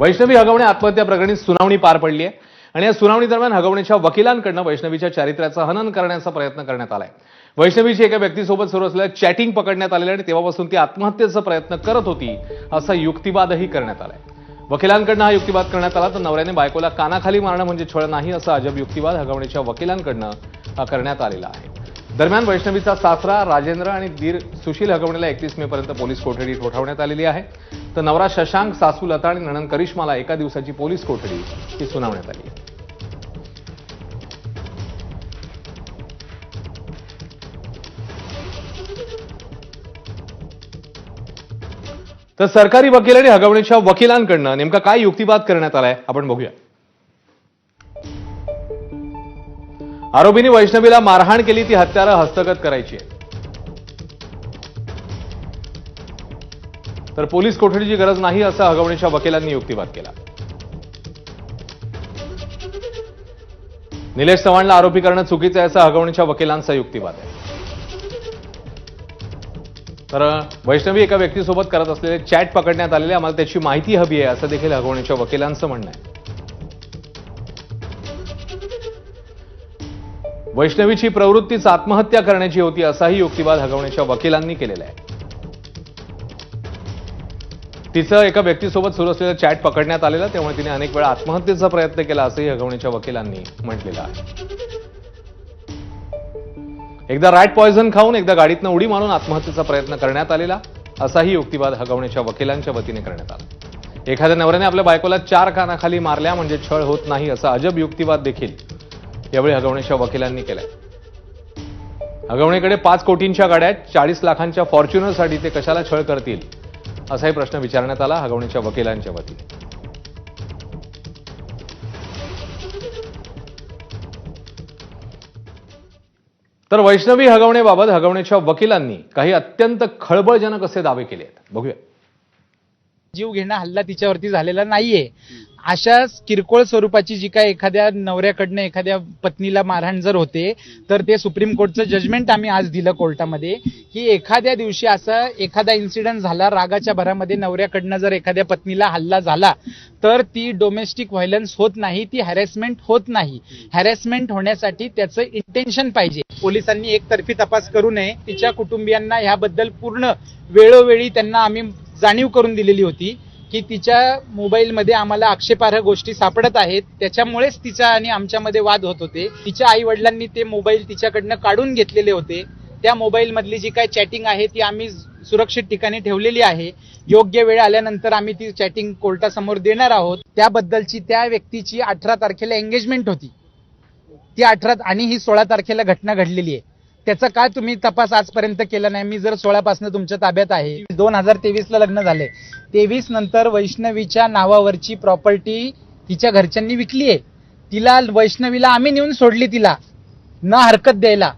वैष्णवी हगवणे आत्महत्या प्रकरणी सुनावणी पार पडली आहे आणि या सुनावणी दरम्यान हगवणेच्या वकिलांकडनं वैष्णवीच्या चारित्र्याचं हनन करण्याचा प्रयत्न करण्यात आलाय. वैष्णवीची एका व्यक्तीसोबत सुरू असलेलं चॅटिंग पकडण्यात आलेलं आणि तेव्हापासून ती आत्महत्येचा प्रयत्न करत होती असा युक्तिवादही करण्यात आलाय. वकिलांकडनं हा युक्तिवाद करण्यात आला तर नवऱ्याने बायकोला कानाखाली मारणं म्हणजे छळ नाही असा अजब युक्तिवाद हगवणेच्या वकिलांकडनं करण्यात आलेला आहे. दरम्यान वैष्णवीचा सासरा राजेंद्र आणि दीर सुशील हगवणेला एकतीस मे पर्यंत पोलीस कोठडी ठोठावण्यात आलेली आहे. तर नवरा शशांक सासू लता आणि नणन करिश्माला एका दिवसाची पोलीस कोठडी ही सुनावण्यात आली. आहे तर सरकारी वकील आणि हगवणेच्या वकिलांकडनं नेमका काय युक्तिवाद करण्यात आलाय आपण बघूया. आरोपींनी वैष्णवीला मारहाण केली ती हत्यारं हस्तगत करायची आहे तर पोलीस कोठडीची गरज नाही असं हगवणेच्या वकिलांनी युक्तिवाद केला. निलेश चव्हाणला आरोपी करणं चुकीचं आहे असं हगवणेच्या वकिलांचा युक्तिवाद आहे. तर वैष्णवी एका व्यक्तीसोबत करत असलेले चॅट पकडण्यात आलेले आम्हाला त्याची माहिती हवी आहे असं देखील हगवणेच्या वकिलांचं म्हणणं आहे. वैष्णवीची प्रवृत्तीच आत्महत्या करण्याची होती असाही युक्तिवाद हगवण्याच्या वकिलांनी केलेला आहे. तिचं एका व्यक्तीसोबत सुरू असलेलं चॅट पकडण्यात आलेलं त्यामुळे तिने अनेक वेळा आत्महत्येचा प्रयत्न केला असंही हगवण्याच्या वकिलांनी म्हटलेलं आहे. एकदा रॅट पॉयझन खाऊन एकदा गाडीतनं उडी मारून आत्महत्येचा प्रयत्न करण्यात आलेला असाही युक्तिवाद हगवण्याच्या वकिलांच्या वतीने करण्यात आला. एखाद्या नवऱ्याने आपल्या बायकोला चार कानाखाली मारल्या म्हणजे छळ होत नाही असा अजब युक्तिवाद देखील यावेळी हगवणेच्या वकिलांनी केलाय. हगवणेकडे पाच कोटींच्या गाड्या आहेत. चाळीस लाखांच्या फॉर्च्युनरसाठी ते कशाला छळ करतील? असाही प्रश्न विचारण्यात आला हगवणेच्या वकिलांच्या वतीने. तर वैष्णवी हगवणेबाबत हगवणेच्या वकिलांनी काही अत्यंत खळबळजनक असे दावे केले आहेत. बघूया. जीव घेणं हल्ला तिच्यावरती झालेला नाहीये. अशा किरकोळ स्वरूपाची जी काय एखाद्या नवऱ्याकडनं एखाद्या पत्नीला मारहाण जर होते तर ते सुप्रीम कोर्टचं जजमेंट आम्ही आज दिलं कोर्टामध्ये. की एखाद्या दिवशी असा एखादा इन्सिडेंट झाला रागाच्या भरामध्ये नवऱ्याकडनं जर एखाद्या पत्नीला हल्ला झाला तर ती डोमेस्टिक व्हायलन्स होत नाही ती हॅरेसमेंट होत नाही. हॅरेसमेंट होण्यासाठी त्याचं इंटेन्शन पाहिजे. पोलिसांनी एकतर्फी तपास करू नये. तिच्या कुटुंबियांना ह्याबद्दल पूर्ण वेळोवेळी त्यांना आम्ही जाणीव करून दिलेली होती की तिच्या मोबाईलमध्ये आम्हाला आक्षेपार्ह गोष्टी सापडत आहेत. त्याच्यामुळेच तिचा आणि आमच्यामध्ये वाद होत होते. तिच्या आई वडिलांनी ते मोबाईल तिच्याकडनं काढून घेतलेले होते. त्या मोबाईलमधली जी काय चॅटिंग आहे ती आम्ही सुरक्षित ठिकाणी ठेवलेली आहे. योग्य वेळ आल्यानंतर आम्ही ती चॅटिंग कोर्टासमोर देणार आहोत. त्याबद्दलची त्या व्यक्तीची अठरा तारखेला एंगेजमेंट होती. ती अठरा आणि ही सोळा तारखेला घटना घडलेली आहे. त्याचा का तुम्ही तपास आजपर्यंत केला नाही? मी जर सोळापासून तुमच्या ताब्यात आहे. दोन हजार तेवीस ला लग्न झाले. तेवीस नंतर वैष्णवीच्या नावावरची प्रॉपर्टी तिच्या घरच्यांनी विकली आहे. तिला वैष्णवीला आम्ही नेऊन सोडली तिला. न हरकत द्यायला.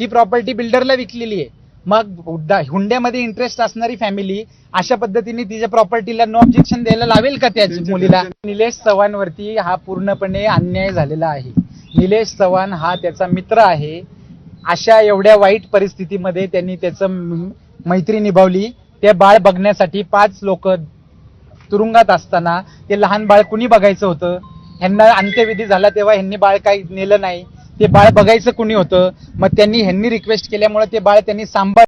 ती प्रॉपर्टी बिल्डरला विकलेली आहे. मग हुंड्यामध्ये इंटरेस्ट असणारी फॅमिली अशा पद्धतीने तिच्या प्रॉपर्टीला नो ऑब्जेक्शन द्यायला लावेल का त्या मुलीला? निलेश चव्हाणवरती हा पूर्णपणे अन्याय झालेला आहे. निलेश चव्हाण हा त्याचा मित्र आहे. अशा एवढ्या वाईट परिस्थितीमध्ये त्यांनी त्याचं मैत्री निभावली. ते बाळ बघण्यासाठी पाच लोक तुरुंगात असताना ते लहान बाळ कुणी बघायचं होतं? ह्यांना अंत्यविधी झाला तेव्हा ह्यांनी बाळ काही नेलं नाही. ते बाळ बघायचं कुणी होतं? मग त्यांनी ह्यांनी रिक्वेस्ट केल्यामुळे ते बाळ त्यांनी सांभाळ